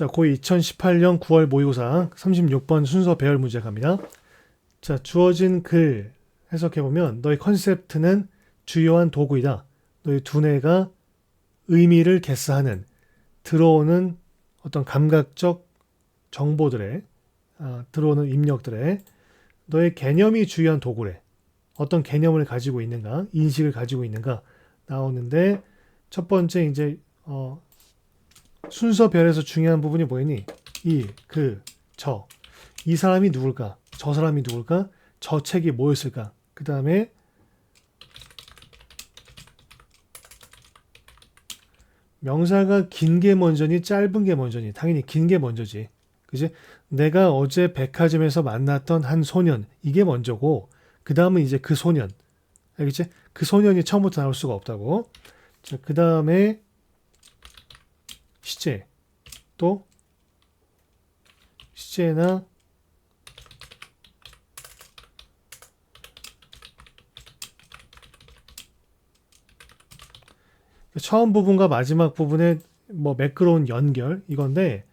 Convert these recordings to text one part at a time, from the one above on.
자, 고2 2018년 9월 모의고사 36번 순서 배열 문제 갑니다. 자, 주어진 글 해석해 보면 너의 컨셉트는 주요한 도구이다. 너의 두뇌가 의미를 개스하는 들어오는 어떤 감각적 정보들의 아, 들어오는 입력들의 너의 개념이 주요한 도구래. 어떤 개념을 가지고 있는가, 인식을 가지고 있는가 나오는데 첫 번째 이제 어, 순서별에서 중요한 부분이 뭐니? 이, 그, 저. 이 사람이 누굴까? 저 사람이 누굴까? 저 책이 뭐였을까? 그 다음에 명사가 긴 게 먼저니 짧은 게 먼저니 당연히 긴 게 먼저지. 그지? 내가 어제 백화점에서 만났던 한 소년 이게 먼저고 그 다음은 이제 그 소년 알겠지? 그 소년이 처음부터 나올 수가 없다고. 자, 그 다음에 시제 또 시제나 처음 부분과 마지막 부분의 뭐 매끄러운 연결 이건데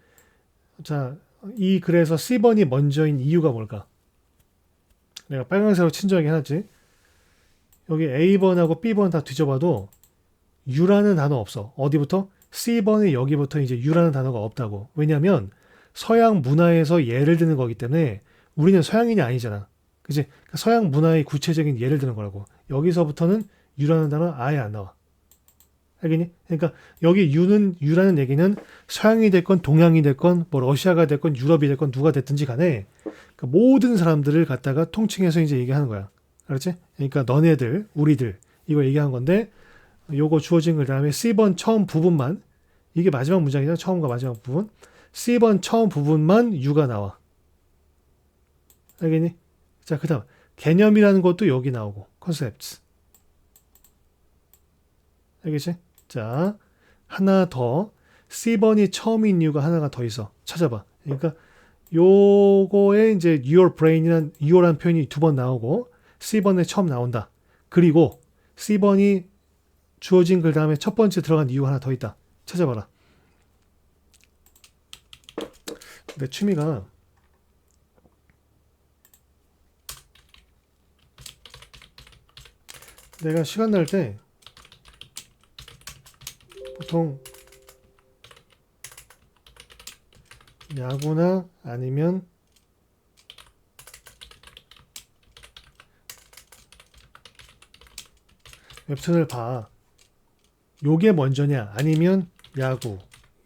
자, 이 글에서 C번이 먼저인 이유가 뭘까? 내가 빨간색으로 친절하게 해놨지. 여기 A번하고 B번 다 뒤져봐도 U라는 단어 없어. 어디부터? C번에 여기부터 이제 U라는 단어가 없다고. 왜냐면 서양 문화에서 예를 드는 거기 때문에 우리는 서양인이 아니잖아. 그지? 그러니까 서양 문화의 구체적인 예를 드는 거라고. 여기서부터는 U라는 단어 아예 안 나와. 알겠니? 그러니까 여기 U는 U라는 얘기는 서양이 됐건 동양이 됐건 뭐 러시아가 됐건 유럽이 됐건 누가 됐든지 간에 그 모든 사람들을 갖다가 통칭해서 이제 얘기하는 거야. 알았지? 그러니까 너네들, 우리들 이거 얘기한 건데 요거 주어진 그 다음에 C번 처음 부분만 이게 마지막 문장이잖아. 처음과 마지막 부분. C번 처음 부분만 U가 나와. 알겠니? 자, 그 다음 개념이라는 것도 여기 나오고 컨셉트. 알겠지? 자, 하나 더. C번이 처음인 이유가 하나가 더 있어. 찾아봐. 그러니까 요거에 이제 your brain이란 your란 표현이 두 번 나오고 C번에 처음 나온다. 그리고 C번이 주어진 글 다음에 첫 번째 들어간 이유가 하나 더 있다. 찾아봐라. 내 취미가 내가 시간 날 때 보통 야구나 아니면 웹툰을 봐. 요게 먼저냐 아니면 야구,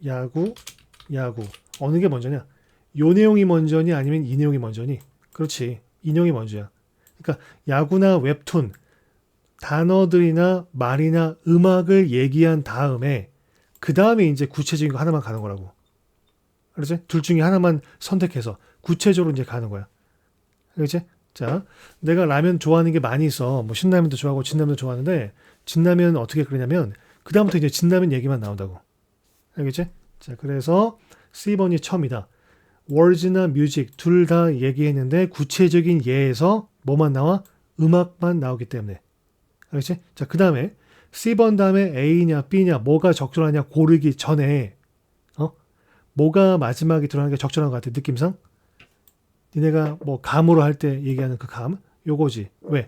야구, 야구 어느 게 먼저냐? 요 내용이 먼저니 아니면 이 내용이 먼저니? 그렇지. 이 내용이 먼저야. 그러니까 야구나 웹툰 단어들이나 말이나 음악을 얘기한 다음에 그 다음에 이제 구체적인 거 하나만 가는 거라고. 알았지? 둘 중에 하나만 선택해서 구체적으로 이제 가는 거야. 알겠지? 자, 내가 라면 좋아하는 게 많이 있어. 뭐 신라면도 좋아하고 진라면도 좋아하는데 진라면 어떻게 그러냐면 그 다음부터 이제 진라면 얘기만 나온다고. 알겠지? 자, 그래서 C번이 처음이다. words나 music 둘다 얘기했는데 구체적인 예에서 뭐만 나와? 음악만 나오기 때문에. 알겠지? 자, 그 다음에 C번 다음에 A냐 B냐 뭐가 적절하냐 고르기 전에 어? 뭐가 마지막에 들어가는 게 적절한 것 같아 느낌상? 니네가 뭐 감으로 할 때 얘기하는 그 감? 요거지. 왜?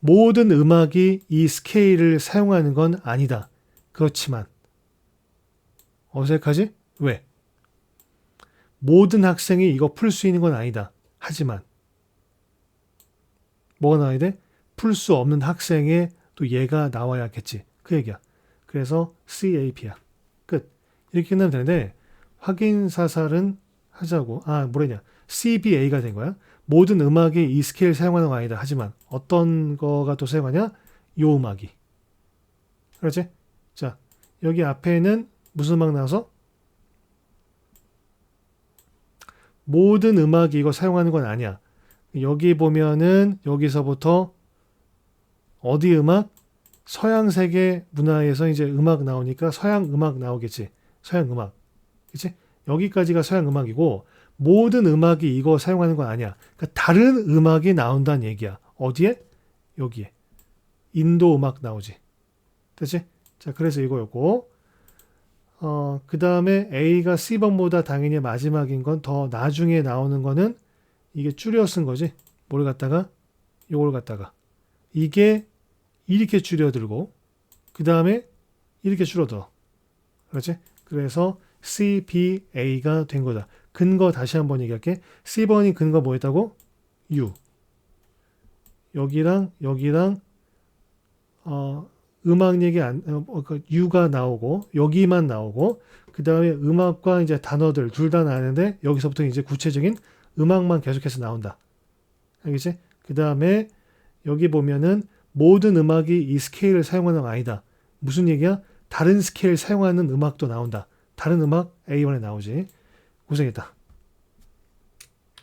모든 음악이 이 스케일을 사용하는 건 아니다. 그렇지만 어색하지? 왜? 모든 학생이 이거 풀 수 있는 건 아니다. 하지만 뭐가 나와야 돼? 풀 수 없는 학생의 또 얘가 나와야겠지. 그 얘기야. 그래서 CAP야. 끝. 이렇게 끝나면 되는데 확인 사살은 하자고. 아, 뭐랬냐. CBA가 된 거야. 모든 음악이 이 스케일 사용하는 건 아니다. 하지만 어떤 거가 또 사용하냐? 요 음악이. 그렇지? 자, 여기 앞에는 무슨 음악 나와서? 모든 음악이 이거 사용하는 건 아니야. 여기 보면은 여기서부터 어디 음악? 서양 세계 문화에서 이제 음악 나오니까 서양 음악 나오겠지. 서양 음악. 그치? 여기까지가 서양 음악이고 모든 음악이 이거 사용하는 건 아니야. 그러니까 다른 음악이 나온다는 얘기야. 어디에? 여기에. 인도 음악 나오지. 됐지? 자, 그래서 이거였고 어, 그 다음에 A가 C번보다 당연히 마지막인 건 더 나중에 나오는 거는 이게 줄여 쓴 거지. 뭘 갖다가? 요걸 갖다가. 이게 이렇게 줄여들고, 그 다음에 이렇게 줄어들어. 그렇지? 그래서 C, B, A가 된 거다. 근거 다시 한번 얘기할게. C번이 근거 뭐였다고? U. 여기랑 여기랑 어, 음악 얘기 안, 어, 어, 그 U가 나오고 여기만 나오고 그 다음에 음악과 이제 단어들 둘 다 나는데 여기서부터 이제 구체적인 음악만 계속해서 나온다. 알겠지? 그 다음에 여기 보면은 모든 음악이 이 스케일을 사용하는 건 아니다. 무슨 얘기야? 다른 스케일 사용하는 음악도 나온다. 다른 음악 A1에 나오지. 고생했다.